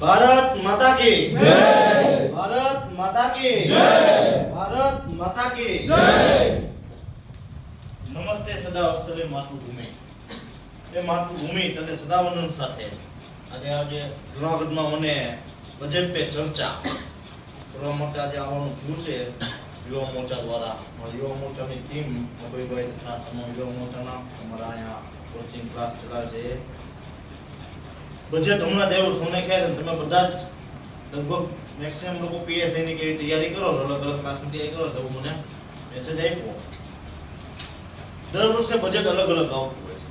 ભારત માતા કી ભારત માતા કી ભારત માતા કી નમસ્તે સદા અસ્તલે માતૃભૂમિ. એ માતૃભૂમિ તને સદાવંદન સાથે આજે આજે જુનાગઢમાં મને બજેટ પે ચર્ચા કરવા માટે આજે આવવાનું થયું છે. યુવા મોરચા દ્વારા. યુવા મોરચાની ટીમ અભયભાઈ તથા તમામ યુવા મોરચાના અમારા અહીંયા કોચિંગ ક્લાસ ચલાવે છે. બજેટ હમણાં દેવું સોને છે. તમે બધા જ લગભગ મેક્સિમમ લોકો પીએસઆઈ ની કેવી તૈયારી કરો છો? અલગ અલગ ક્લાસની તૈયારી કરો છો? મને મેસેજ આપ્યો. દર વર્ષે બજેટ અલગ અલગ આવતું હોય છે.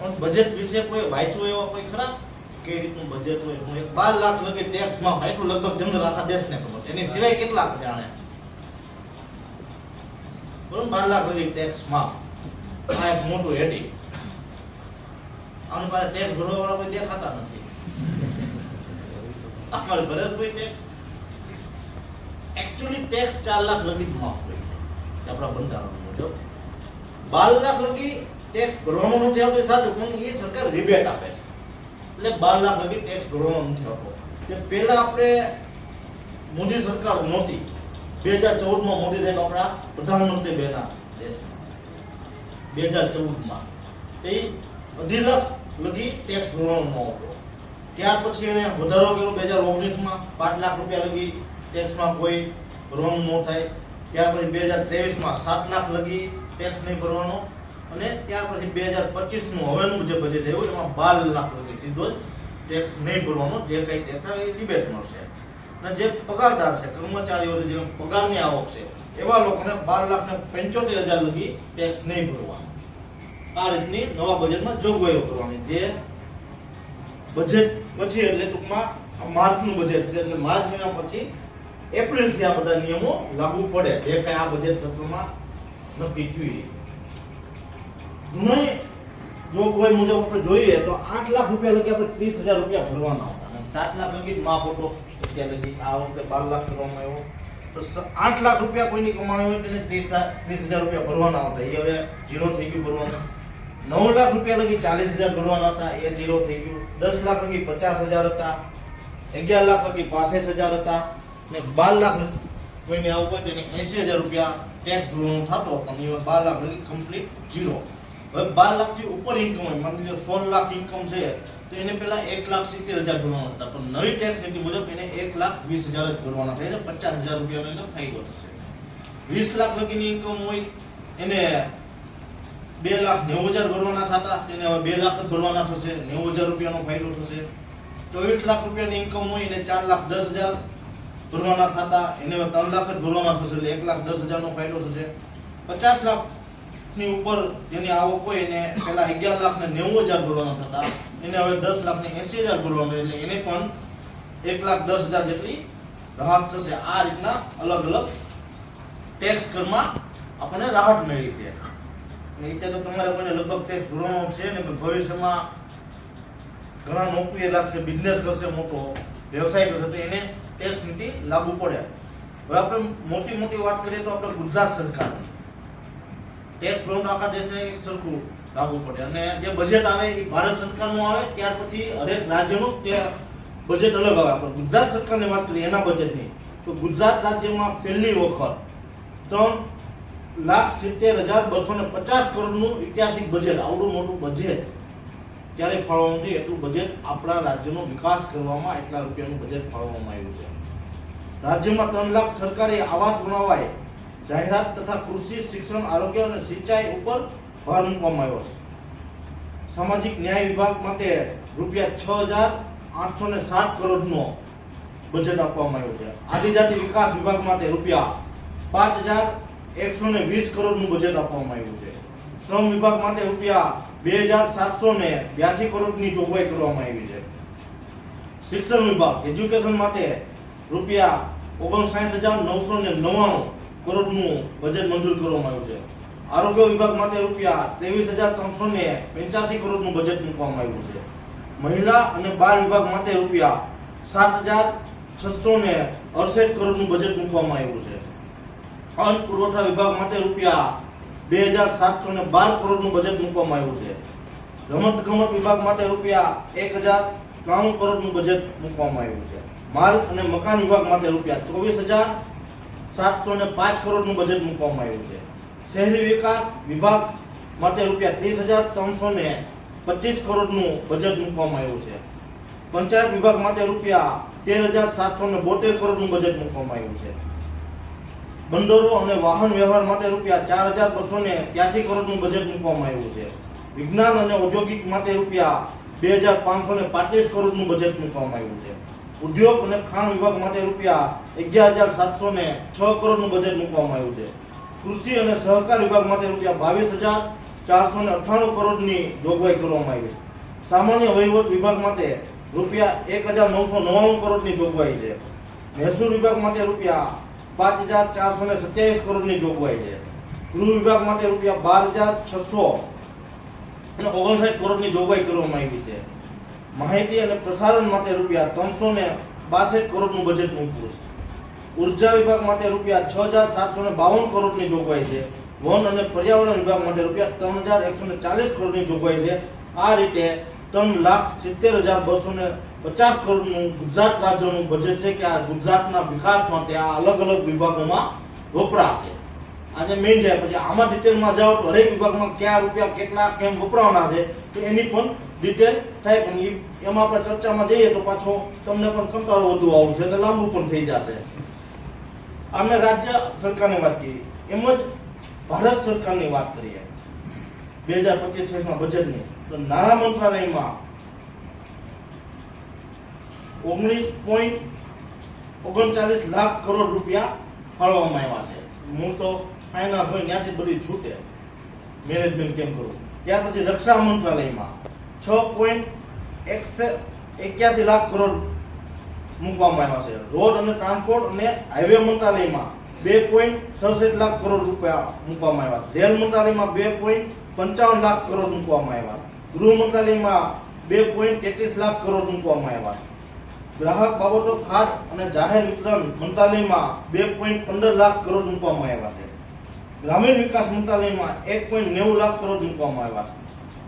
પણ બજેટ વિશે કોઈ વાંચ્યું એવા કોઈ ખરા? કઈ રીતનું બજેટ હોય? હું એક બાર લાખ લગી ટેક્સમાં એટલું લગભગ જનરલ આખા દેશને ખબર છે. એની સિવાય કેટલા જાણે? બરોબર, બાર લાખ લગી ટેક્સમાં આ એક મોટું હેડિંગ આની પાસે ટેક્સ ભરવા વાળા કોઈ દેખાતા નથી. અમારે ભરે જ કોઈ ટેક્સ એકચ્યુઅલી ટેક્સ ચાર લાખ લગી માફ હોય છે. આપણા બંધારણ મુજબ બાર લાખ લગી ટેક્સ ભરવાનું નથી આવતું સાચું પણ એ સરકાર રિબેટ આપે છે. એટલે બાર લાખ લગી ટેક્સ ભરવાનો નથી આવતો. કે પહેલા આપણે મોદી સરકાર નહોતી. બે હજાર ચૌદમાં મોદી સાહેબ આપણા પ્રધાનમંત્રી બન્યા દેશમાં બે હજાર ચૌદમાં. એ અઢી લાખ લગી ટેક્સ ભરવાનો ન હતો ત્યાર પછી એને વધારો કર્યો બે હજાર ઓગણીસમાં, પાંચ લાખ રૂપિયા લગી ટેક્સમાં કોઈ રોંગ ન થાય. ત્યાર પછી બે હજાર ત્રેવીસમાં સાત લાખ લગી ટેક્સ નહીં ભરવાનો. અને ત્યાર પછી બે હજાર પચીસનું હવેનું જે બજેટ આવ્યું, એમાં બાર લાખ લગી સીધો જ ટેક્સ નહીં ભરવાનો. જે કંઈ ટેક્સ આવે એ રિબેટ મળશે. અને જે પગારદાર છે, કર્મચારીઓ છે જેનો પગારની આવક છે, એવા લોકોને બાર લાખ ને પંચોતેર હજાર લગી ટેક્સ નહીં ભરવાનો. આ રીતની નવા બજેટમાં જોગવાઈઓ કરવાની. જે બજેટ પછી એટલે ટૂંકમાં માર્ચનું બજેટ છે એટલે માર્ચ મહિના પછી એપ્રિલથી આ બધા નિયમો લાગુ પડે. જે કઈ આ બજેટ સત્રમાં નક્કી થયું. જૂની જોગવાઈ મુજબ આપણે જોઈએ તો આઠ લાખ રૂપિયા લગી આપણે ત્રીસ હજાર રૂપિયા ભરવાના હતા. સાત લાખ લગી માફ હતો અત્યારે લગી આ વખતે બાર લાખ કરવામાં આવ્યો. તો આઠ લાખ રૂપિયા કોઈની કમાણી હોય તેને ત્રીસ ત્રીસ હજાર રૂપિયા ભરવાના હતા. એ હવે ઝીરો થઈ ગયું ભરવાનું. નવ લાખ રૂપિયા લગી ચાલીસ હજાર ભરવાના હતા, એ ઝીરો થઈ ગયું. દસ લાખ લગી પચાસ હજાર હતા, અગિયાર લાખ લગી પાસઠ હજાર હતા, ને બાર લાખ કોઈને આવું હોય તેને એંસી હજાર રૂપિયા ટેક્સ ભરવાનો થતો પણ એ બાર લાખ લગી કમ્પ્લીટ ઝીરો હવે બાર લાખથી ઉપર ઇન્કમ હોય, માની લો સોળ લાખ ઇન્કમ છે, તો એને પહેલાં એક લાખ સિત્તેર હજાર ભરવાના હતા, પણ નવી ટેક્સ નીતિ મુજબ એને એક લાખ વીસ હજાર જ ભરવાના થાય છે, પચાસ હજાર રૂપિયાનો એનો ફાયદો થશે. વીસ લાખ લગીની ઇન્કમ હોય, એને બે લાખ નેવું હજાર ભરવાના થતા તેને હવે બે લાખ જ ભરવાના થશે. નેવું હજાર રૂપિયાનો ફાયદો થશે. ચોવીસ લાખ રૂપિયાની ઇન્કમ હોય એને ચાર લાખ દસ હજાર ભરવાના થતા એને હવે ત્રણ લાખ જ ભરવાના થશે એટલે એક લાખ દસ હજારનો ફાયદો થશે. પચાસ લાખની ઉપર જેની આવક હોય એને પહેલા અગિયાર લાખ ને નેવું હજાર ભરવાના થતા. એને હવે દસ લાખ ને એસી હજાર ભરવાનું એટલે એને પણ એક લાખ દસ હજાર જેટલી રાહત થશે. આ રીતના અલગ અલગ ટેક્સ કરમાં આપણને રાહત મળી છે. અત્યારે તો તમારે મને લગભગ ટેક્સ ભરવાનો છે ને ભવિષ્યમાં ઘણા નોકરીએ લાગશે બિઝનેસ કરશે મોટો, વ્યવસાય કરશે, તો એને ટેક્સ નીતિ લાગુ પડે. હવે આપણે મોટી મોટી વાત કરીએ તો આપણે ગુજરાત સરકારની. ટેક્સ ભરવાનું આખા દેશને સરખું લાગુ પડે. અને જે બજેટ આવે એ ભારત સરકારનું આવે, ત્યાર પછી હરેક રાજ્યનું બજેટ અલગ આવે. આપણે ગુજરાત સરકારની વાત કરીએ એના બજેટની તો ગુજરાત રાજ્યમાં પહેલી વખત ત્રણ લાખ સિત્તેર હજાર બસો ને પચાસ કરોડનું ઐતિહાસિક બજેટ આવડું મોટું બજેટ ક્યારે ફાળવવાનું છે એટલું બજેટ આપણા રાજ્યનો વિકાસ કરવામાં એટલા રૂપિયાનું બજેટ ફાળવવામાં આવ્યું છે. રાજ્યમાં ત્રણ લાખ સરકારી આવાસ બનાવાય. જાહેરાત તથા કૃષિ, શિક્ષણ, આરોગ્ય અને સિંચાઈ ઉપર ભાર મૂકવામાં આવ્યો છે. સામાજિક ન્યાય વિભાગ માટે રૂપિયા છ હજાર આઠસો ને સાત કરોડનો બજેટ આપવામાં આવ્યું છે. આદિજાતિ વિકાસ વિભાગ માટે રૂપિયા પાંચ હજાર એકસો ને વીસ કરોડનું બજેટ આપવામાં આવ્યું છે. શ્રમ વિભાગ માટે રૂપિયા બે હજાર સાતસો ને બ્યાસી કરોડની જોગવાઈ કરવામાં આવી છે. શિક્ષણ વિભાગ એજ્યુકેશન માટે રૂપિયા ઓગણસાઠ હજાર નવસો ને નવ્વાણું કરોડનું બજેટ મંજૂર કરવામાં આવ્યું છે. આરોગ્ય વિભાગ માટે રૂપિયા ત્રેવીસ હજાર ત્રણસો ને પંચ્યાસી કરોડનું બજેટ મૂકવામાં આવ્યું છે. મહિલા અને બાળ વિભાગ માટે રૂપિયા સાત હજાર છસો ને અડસઠ કરોડનું બજેટ મૂકવામાં આવ્યું છે. અન્ન પુરવઠા વિભાગ માટે રૂપિયા બે હજાર સાતસો ને બાર કરોડનું બજેટ મૂકવામાં આવ્યું છે. રમત ગમત વિભાગ માટે રૂપિયા એક હજાર ત્રાણું કરોડનું બજેટ મૂકવામાં આવ્યું છે. માર્ગ અને મકાન વિભાગ માટે રૂપિયા ચોવીસ હજાર સાતસો ને પાંચ કરોડનું બજેટ મૂકવામાં આવ્યું છે. શહેરી વિકાસ વિભાગ માટે રૂપિયા ત્રીસ હજાર ત્રણસો ને પચીસ કરોડનું બજેટ મૂકવામાં આવ્યું છે. પંચાયત વિભાગ માટે રૂપિયા તેર હજાર સાતસો ને બોતેર કરોડનું બજેટ મૂકવામાં આવ્યું છે. બંદરો અને વાહન વ્યવહાર માટે રૂપિયા ચાર હજાર બસો ને ત્યાસી કરોડનું બજેટ મૂકવામાં આવ્યું છે. વિજ્ઞાન અને ઔદ્યોગિક માટે રૂપિયા બે હજાર પાંચસો ને પાંત્રીસ કરોડનું બજેટ મૂકવામાં આવ્યું છે. ઉદ્યોગ અને ખાણ વિભાગ માટે રૂપિયા અગિયાર હજાર સાતસો ને છ કરોડનું બજેટ મૂકવામાં આવ્યું છે. કૃષિ અને સહકાર વિભાગ માટે રૂપિયા બાવીસ હજાર ચારસો ને અઠ્ઠાણું કરોડની જોગવાઈ કરવામાં આવી છે. સામાન્ય વહીવટ વિભાગ માટે રૂપિયા એક હજાર નવસો નવ્વાણું કરોડની જોગવાઈ છે. મહેસૂલ વિભાગ માટે રૂપિયા પાંચ હજાર ચારસો ને સત્યાવીસ કરોડની જોગવાઈ છે. ગૃહ વિભાગ માટે રૂપિયા બાર હજાર છસો અને ઓગણસાઠ કરોડની જોગવાઈ કરવામાં આવી છે. માહિતી અને પ્રસારણ માટે રૂપિયા ત્રણસો ને બાસઠ કરોડનું બજેટ મૂક્યું છે. ઊર્જા વિભાગ માટે રૂપિયા છ હજાર સાતસો ને બાવન કરોડની જોગવાઈ છે. વન અને પર્યાવરણ વિભાગ માટે રૂપિયા ત્રણ હજાર એકસો ને ચાલીસ કરોડની જોગવાઈ છે. આ રીતે ત્રણ લાખ સિત્તેર હજાર બસો ને પચાસ કરોડનું ગુજરાત રાજ્યનું બજેટ છે કે આ ગુજરાતના વિકાસ માટે આ અલગ અલગ વિભાગોમાં વપરાશે. આજે મેઇન છે, પછી આમાં ડિટેલમાં જાઓ તો હરેક વિભાગમાં કયા રૂપિયા કેટલા કેમ વપરાવાના છે, તો એની પણ ડિટેલ થાય. પણ એમાં આપણે ચર્ચામાં જઈએ તો પાછો તમને પણ કંટાળો વધુ આવશે અને લાંબુ પણ થઈ જશે. અમે રાજ્ય સરકારની વાત કરી એમ જ ભારત સરકારની વાત કરીએ. બે હજાર પચીસ છવ્વીસમાં બજેટની તો નાણાં મંત્રાલયમાં ઓગણીસ પોઈન્ટ ઓગણચાલીસ લાખ કરોડ રૂપિયા ફાળવવામાં આવ્યા છે. હું તો ફાઇનાન્સ હોય ત્યાંથી બધી છૂટે. મેનેજમેન્ટ કેમ કરું? ત્યાર પછી રક્ષા મંત્રાલયમાં છ પોઈન્ટ એક્યાસી લાખ કરોડ મૂકવામાં આવ્યા છે. રોડ અને ટ્રાન્સપોર્ટ અને હાઈવે મંત્રાલયમાં બે પોઈન્ટ સડસઠ લાખ કરોડ રૂપિયા મૂકવામાં આવ્યા. રેલ મંત્રાલયમાં બે પોઈન્ટ પંચાવન લાખ કરોડ મૂકવામાં આવ્યા. ગૃહ મંત્રાલયમાં બે પોઈન્ટ તેત્રીસ લાખ કરોડ મૂકવામાં આવ્યા. ગ્રાહક બાબતો ખાત અને જાહેર વિતરણ મંત્રાલયમાં બે પોઈન્ટ પંદર લાખ કરોડ મૂકવામાં આવ્યા છે. ગ્રામીણ વિકાસ મંત્રાલયમાં એક પોઈન્ટ નેવું લાખ કરોડ મૂકવામાં આવ્યા છે.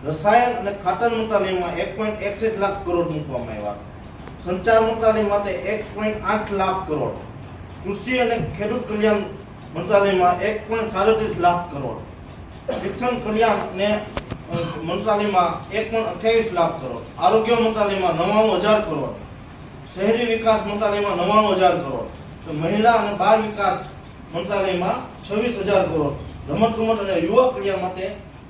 રસાયણ અને ખાતર મંત્રાલયમાં એક પોઈન્ટ એકસઠ લાખ કરોડ મૂકવામાં આવ્યા છે. સંચાર મંત્રાલય માટે એક પોઈન્ટ આઠ લાખ કરોડ. કૃષિ અને ખેડૂત કલ્યાણ મંત્રાલયમાં એક પોઈન્ટ સાડત્રીસ લાખ કરોડ. શિક્ષણ કલ્યાણ અને મંત્રાલયમાં એક પોઈન્ટ અઠ્યાવીસ લાખ કરોડ. આરોગ્ય મંત્રાલયમાં નવ્વાણું હજાર કરોડ. શહેરી વિકાસ મંત્રાલયમાં નવ્વાણું હજાર કરોડ મહિલા અને બાળ વિકાસ મંત્રાલયમાં છવ્વીસ હજાર કરોડ, રમતગમત અને યુવા કલ્યાણ માટે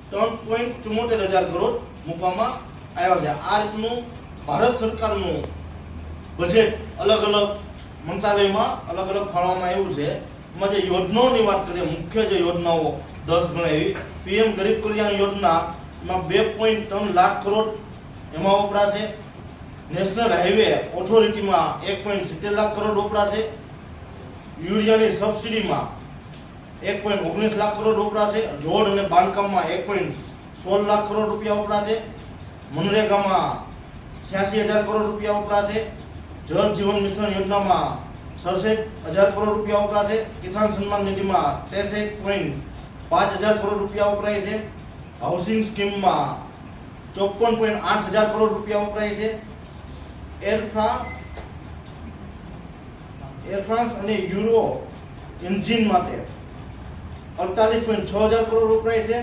ત્રણ પોઈન્ટ ચુમ્મોતેર હજાર કરોડ મૂકવામાં આવ્યા છે. આ રીતનું ભારત સરકારનું બજેટ અલગ અલગ મંત્રાલયમાં અલગ અલગ ફાળવવામાં આવ્યું છે. એમાં જે યોજનાઓની વાત કરીએ, મુખ્ય જે યોજનાઓ દસ ગણાવી પીએમ ગરીબ કલ્યાણ યોજનામાં બે પોઈન્ટ ત્રણ લાખ કરોડ એમાં વપરાશે. નેશનલ હાઈવે ઓથોરિટીમાં એક પોઈન્ટ સિત્તેર લાખ કરોડ વપરાશે યુરિયાની સબસિડીમાં એક પોઈન્ટ ઓગણીસ લાખ કરોડ વપરાશે રોડ અને બાંધકામમાં એક પોઈન્ટ સોળ લાખ કરોડ રૂપિયા વપરાશે મનરેગામાં છ્યાસી હજાર કરોડ રૂપિયા વપરાશે જળ જીવન મિશન યોજનામાં સડસઠ હજાર કરોડ રૂપિયા વપરાશે કિસાન સન્માન નિધિમાં ત્રેસઠ પોઈન્ટ પાંચ હજાર કરોડ રૂપિયા વપરાય છે. હાઉસિંગ સ્કીમમાં ચોપન પોઈન્ટ આઠ હજાર કરોડ રૂપિયા વપરાય છે. એરફ્રા એરફ્રાન્સ અને યુરો એન્જિન માટે અડતાલીસ પોઈન્ટ છ હજાર કરોડ વપરાય છે.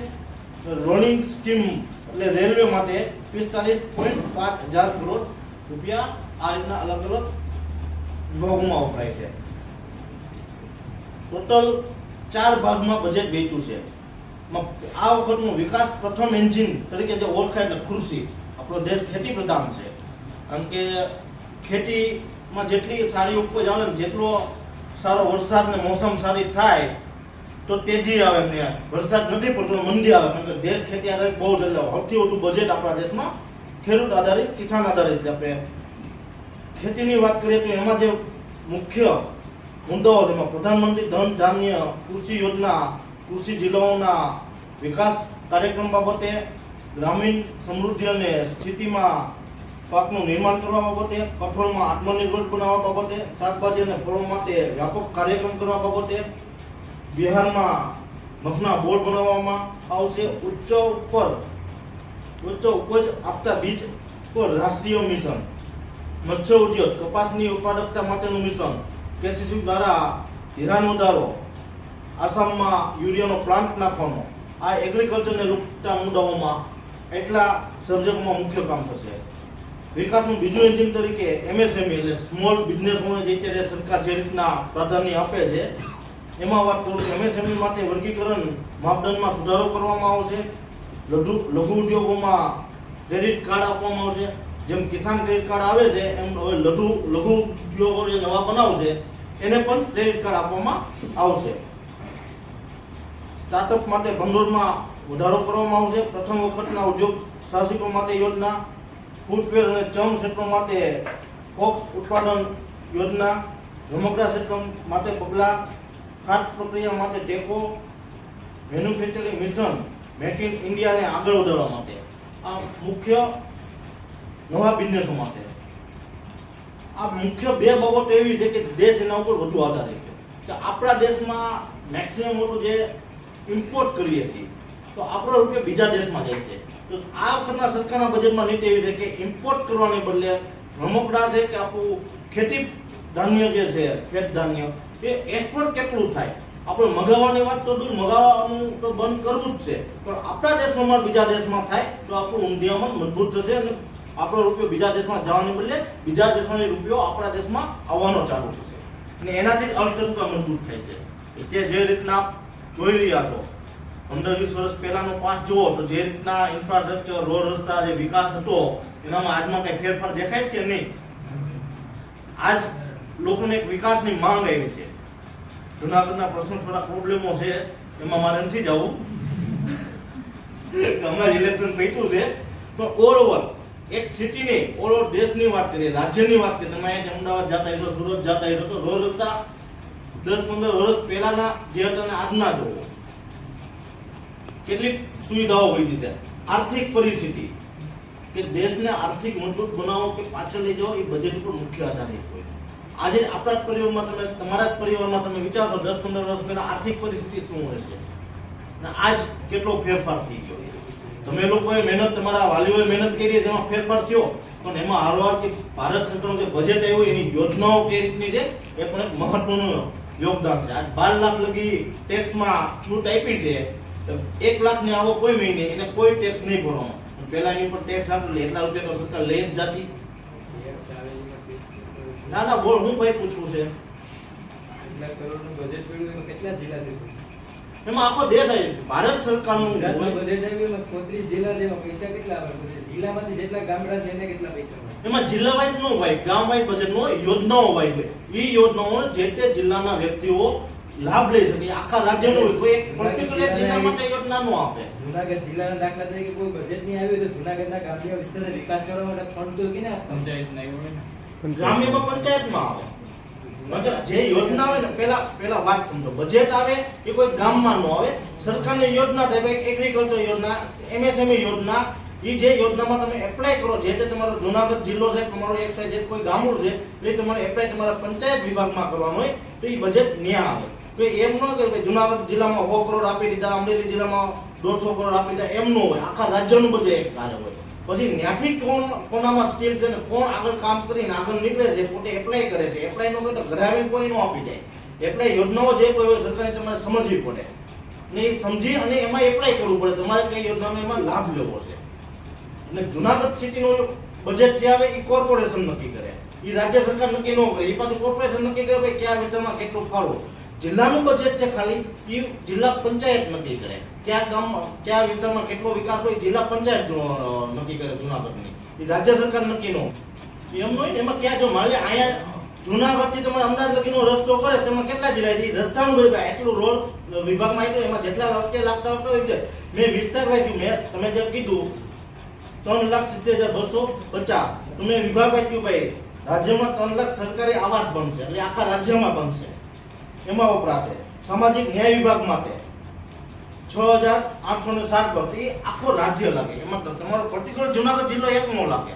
રોલિંગ સ્કીમ એટલે રેલવે માટે પિસ્તાલીસ પોઈન્ટ પાંચ હજાર કરોડ રૂપિયા આ રીતના અલગ અલગ વિભાગોમાં વપરાય છે. ટોટલ ચાર ભાગમાં બજેટ વેચ્યું છે. આ વખતનો વિકાસ પ્રથમ એન્જિન તરીકે જે ઓળખાય એટલે ખુરશી આપણો દેશ ખેતી પ્રધાન છે. કારણ કે ખેતીમાં જેટલી સારી ઉપજ આવે ને જેટલો સારો વરસાદ ને મોસમ સારી થાય, તો તેજી આવે ને વરસાદ નથી પડતો, મંદી આવે. કારણ કે દેશ ખેતી આધારિત બહુ એટલે સૌથી વધુ બજેટ આપણા દેશમાં ખેડૂત આધારિત, કિસાન આધારિત છે. આપણે ખેતીની વાત કરીએ તો એમાં જે મુખ્ય મુદ્દાઓ એમાં પ્રધાનમંત્રી ધન ધાન્ય કૃષિ યોજના, કૃષિ જિલ્લાઓના વિકાસ કાર્યક્રમ બાબતે ગ્રામીણ સમૃદ્ધિ અને સ્થિતિમાં પાકનું નિર્માણ કરવા બાબતે, કઠોળમાં આત્મનિર્ભર બનાવવા બાબતે, શાકભાજી અને ફળો માટે વ્યાપક કાર્યક્રમ કરવા બાબતે, બિહારમાં મખના બોર્ડ બનાવવામાં આવશે. ઉચ્ચ ઉપર, ઉચ્ચ ઉપજ આપતા બીજ પર રાષ્ટ્રીય મિશન. મત્સ્ય ઉદ્યોગ, કપાસની ઉત્પાદકતા માટેનું મિશન. કેસીસી દ્વારા ધિરાણ વધારો. આસામમાં યુરિયાનો પ્લાન્ટ નાખવાનો. આ એગ્રીકલ્ચરને રૂપતા મુદ્દાઓમાં એટલા સર્જકમાં મુખ્ય કામ થશે. વિકાસનું બીજું એન્જિન તરીકે એમએસએમઈ એટલે સ્મોલ બિઝનેસ બિઝનેસોને જે અત્યારે સરકાર જે રીતના પ્રાધાન્ય આપે છે, એમાં વાત કરું એમએસએમઈ માટે વર્ગીકરણ માપદંડમાં સુધારો કરવામાં આવશે. લઘુ લઘુ ઉદ્યોગોમાં ક્રેડિટ કાર્ડ આપવામાં આવશે. જેમ કિસાન ક્રેડિટ કાર્ડ આવે છે, એમ હવે લઘુ લઘુ ઉદ્યોગો જે નવા બનાવશે, એને પણ ક્રેડિટ કાર્ડ આપવામાં આવશે. સ્ટાર્ટઅપ માટે ભંડોળમાં વધારો કરવામાં આવશે. પ્રથમ વખતના ઉદ્યોગ સાહસિકો માટે યોજના ફૂટવેર અને ચર્મ ક્ષેત્રો માટે ફોક્સ ઉત્પાદન યોજના રમકડા ક્ષેત્ર માટે પગલાં, ખાદ્ય પ્રક્રિયા માટે ટેકો મેન્યુફેક્ચરિંગ મિશન મેક ઇન ઇન્ડિયાને આગળ વધારવા માટે. આ મુખ્ય નવા બિઝનેસો માટે. આ મુખ્ય બે બાબતો એવી છે કે દેશ એના ઉપર વધુ આધારિત છે. કે આપણા દેશમાં મેક્સિમમ મોટું જે ઇમ્પોર્ટ કરીએ છીએ તો આપણો રૂપિયો બીજા દેશમાં જાય છે. તો આ વખતના સરકારના બજેટમાં નીતિ એવી છે કે ઇમ્પોર્ટ કરવાને બદલે રમકડા છે કે આપણું ખેતી ધાન્ય જે છે, ખેત ધાન્ય, એ એક્સપોર્ટ કેટલું થાય? આપણે મગાવવાની વાત તો દૂર, મગાવવાનું તો બંધ કરવું જ છે. પણ આપણા દેશમાં બીજા દેશમાં થાય તો આપણું ઊંધિયામણ મજબૂત થશે અને આપણો રૂપિયો બીજા દેશમાં જવાને બદલે બીજા દેશોની રૂપિયો આપણા દેશમાં આવવાનો ચાલુ થશે. અને એનાથી અર્થતંત્ર મજબૂત થાય છે. જે જે રીતના જોઈ રહ્યા છો પંદર વીસ વર્ષ પહેલાનો પાસ જુઓ તો જે રીતના ઇન્ફ્રાસ્ટ્રક્ચર રોડ રસ્તા જે વિકાસ હતો, એનામાં આજમાં કઈ ફેરફાર દેખાય છે કે નહીં? આજ લોકોને એક વિકાસની માંગ આવી છે. જુનાગઢના પ્રશ્નો થોડા પ્રોબ્લેમો છે, એમાં મારે નથી જવું. હમણાં જ ઇલેક્શન પૈતું છે. પણ ઓલ ઓવર એક સિટીની ઓલ ઓવર દેશની વાત કરીએ, રાજ્યની વાત કરીએ, તમે અહીંયા અમદાવાદ જતા હશો, સુરત જતા હશો, તો રોજ રસ્તા દસ પંદર વર્ષ પહેલાના જે હતા આજના જોવો કેટલીક સુવિધાઓ હોય છે આર્થિક પરિસ્થિતિ. કે દેશને આર્થિક મજબૂત બનાવો કે પાછળ લઈ જાઓ એ બજેટ ઉપર મુખ્ય આધારિત હોય. આજે આપણા જ પરિવારમાં તમે, તમારા જ પરિવારમાં તમે વિચારો દસ પંદર વર્ષ પહેલા આર્થિક પરિસ્થિતિ શું હોય છે? અને આજ કેટલો ફેરફાર થઈ ગયો તમે લોકોએ મહેનત, તમારા વાલીઓએ મહેનત કરી છે એમાં ફેરફાર થયો, પણ એમાં હારવાર કે ભારત સરકારનું જે બજેટ આવ્યું, એની યોજનાઓ કઈ રીતની છે, એ પણ એક મહત્વનું યોગદાન છે. આજ બાર લાખ લગી ટેક્સમાં છૂટ આપી છે તો એક લાખની આવો કોઈ મહિને એને કોઈ ટેક્સ નહીં ભરવાનો. પેલા એની પર ટેક્સ આપેલો એટલા રૂપિયા તો સરકાર લઈ જ જાતી. ના ના બોલ હું ભાઈ પૂછવું છે? બજેટ કેટલા જિલ્લા છે એમાં આખો દેશ આવી ભારત સરકારનું બજેટ આવ્યું એમાં 33 જિલ્લા જેવા પૈસા કેટલા આવે? જિલ્લામાંથી જેટલા ગામડા છે એને કેટલા પૈસા એમાં જિલ્લા વાઇઝ નો હોય ગામ વાઇઝ બજેટ નો યોજનાઓ વાઇઝ હોય. એ યોજનાઓ જે તે જિલ્લાના વ્યક્તિઓ લાભ લઈ શકે આખા રાજ્યનો કોઈ એક પર્ટિક્યુલર જિલ્લા માટે યોજના નો આપે. જુનાગઢ જિલ્લાના દાખલા તરીકે કોઈ બજેટ નહીં આવ્યું તો જુનાગઢના ગ્રામ્ય વિસ્તારને વિકાસ કરવા માટે ફંડ તો કેને આપવાનું? પંચાયત ના. હોય ગ્રામ્યમાં પંચાયતમાં આવે. મતલબ જે યોજના આવે ને પેલા પેલા વાત સમજો. બજેટ આવે એ કોઈ ગામમાં ન આવે સરકારની યોજના થાય. ભાઈ એગ્રીકલ્ચર યોજના એમએસએમઈ E યોજના એ જે યોજનામાં તમે એપ્લાય કરો જે તે તમારો જુનાગઢ જિલ્લો છે તમારો એક સાઈડ જે કોઈ ગામડું છે એ તમારે એપ્લાય તમારા પંચાયત વિભાગમાં કરવાનું હોય તો એ બજેટ ન્યા આવે. તો એમ ન કે ભાઈ જુનાગઢ જિલ્લામાં સો કરોડ આપી દીધા, અમરેલી જિલ્લામાં દોઢસો કરોડ આપી દીધા, એમ ન હોય. આખા રાજ્યનું બજેટ કાર્ય હોય. પછી ત્યાંથી કોણ કોનામાં સ્કિલ છે ને કોણ આગળ કામ કરીને આગળ નીકળે છે, પોતે એપ્લાય કરે છે. એપ્લાય નો કરે તો ઘરે આવીને કોઈ ન આપી જાય એપ્લાય યોજનાઓ જે કોઈ હોય સરકારે તમારે સમજવી પડે. ને એ સમજી અને એમાં એપ્લાય કરવું પડે. તમારે કઈ યોજનાનો એમાં લાભ લેવો છે. અને જુનાગઢ સિટીનું બજેટ જે આવે એ કોર્પોરેશન નક્કી કરે. એ રાજ્ય સરકાર નક્કી ન કરે. એ પાછું કોર્પોરેશન નક્કી કરે ભાઈ કયા વિસ્તારમાં કેટલું ફાળો. જિલ્લાનું બજેટ છે ખાલી, એ જિલ્લા પંચાયત નક્કી કરે. કયા ગામમાં કયા વિસ્તારમાં કેટલો વિકાસ હોય જિલ્લા પંચાયત નક્કી કરે જુનાગઢની. એ રાજ્ય સરકાર નક્કી નો એમ હોય એમાં ક્યાં જો માલે અહીંયા જુનાગઢથી તમારે અમદાવાદ લગીનો રસ્તો કરે તેમાં કેટલા જિલ્લા રસ્તાનું ભાઈ, એટલું રોડ વિભાગમાં એટલું એમાં જેટલા વચ્ચે લાગતા વખતે હોય. છે મેં વિસ્તાર વાંચ્યું મેં, તમે જે કીધું, ત્રણ લાખ સિત્તેર હજાર બસો પચાસ. તો મેં વિભાગ વાંચ્યું ભાઈ, રાજ્યમાં ત્રણ લાખ સરકારી આવાસ બનશે, એટલે આખા રાજ્યમાં બનશે. એમાં વપરાશે. સામાજિક ન્યાય વિભાગ માટે. છ હજાર આઠસો ને સાત કરોડ એ આખો રાજ્ય લાગે. એમાં તમારો પર્ટિક્યુલર જુનાગઢ જિલ્લો એક નો લાગે.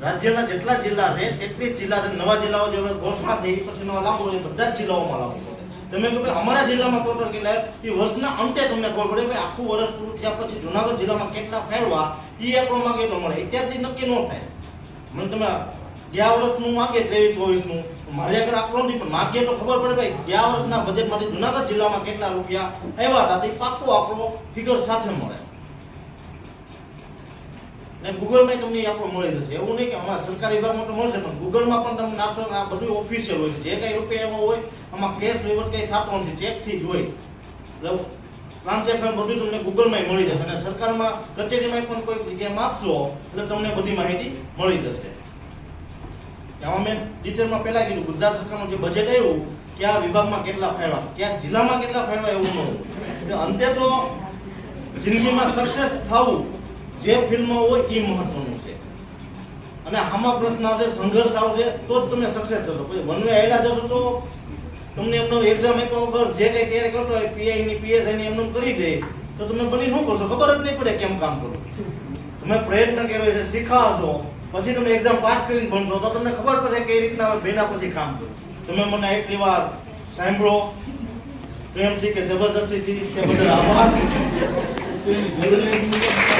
રાજ્યના જેટલા જિલ્લા છે, તેટલી જિલ્લા છે. નવા જિલ્લાઓ જે ઘોષણા થઈ પછી નવા લાગુ એ બધા જ જિલ્લાઓમાં લાગુ પડે. તમે કહો કે અમારા જિલ્લામાં ટોટલ કેટલા એ વર્ષના અંતે તમને ખબર પડે કે આખું વર્ષ પૂરું થયા પછી જુનાગઢ જિલ્લામાં કેટલા ફેરવા એ આંકડો તો મળે. અત્યારથી નક્કી ન થાય. મને તમે ગયા વર્ષનું માગે ત્રેવીસ ચોવીસનું. મારે આગળ આંકડો નથી, પણ માગીએ તો ખબર પડે ભાઈ, ગયા બજેટમાંથી જુનાગઢ જિલ્લામાં કેટલા રૂપિયા આવ્યા હતા, તે પાક્કો આંકડો સાથે મળે. ને ગૂગલમાં તમને આંકડો મળી જશે. એવું નહીં કે અમારા સરકારી વિભાગમાં તો મળશે, પણ ગૂગલમાં પણ તમને નાખશો આ બધું ઓફિશિયલ હોય જે કંઈ રૂપિયા એમાં હોય, આમાં કેશ કઈ થતો નથી ચેકથી જ હોય. ટ્રાન્ઝેક્શન બધું તમને ગૂગલમાં મળી જશે. અને સરકારમાં કચેરીમાં પણ કોઈ જગ્યાએ માપશો, એટલે તમને બધી માહિતી મળી જશે. આમાં મેં ડિટેલમાં પહેલા કીધું, ગુજરાત સરકારનું જે બજેટ આવ્યું કયા વિભાગમાં કેટલા ફાળવા કયા જિલ્લામાં કેટલા ફાળવા એવું નહોતું અંતે તો જિંદગીમાં સક્સેસ થવું જે ફિલ્ડમાં હોય એ મહત્વનું છે. અને આમાં પ્રશ્ન આવશે, સંઘર્ષ આવશે, તો જ તમે સક્સેસ થશો. પછી વનવે આવેલા જશો તો તમને એમનો એક્ઝામ આપ્યા વગર જે કંઈ તૈયારી કરતો હોય પીઆઈ ની પીએસઆઈ ની એમનું કરી દે, તો તમે બની શું કરશો ખબર જ નહીં પડે કેમ કામ કરો. તમે પ્રયત્ન કર્યો છે શીખાવશો પછી તમે એક્ઝામ પાસ કરીને ભણશો તો તમને ખબર પડે કઈ રીતના ભેના પછી કામ કરો. તમે મને એટલી વાર સાંભળો. પ્રેમથી કે જબરદસ્તીથી તે બદલ આભાર.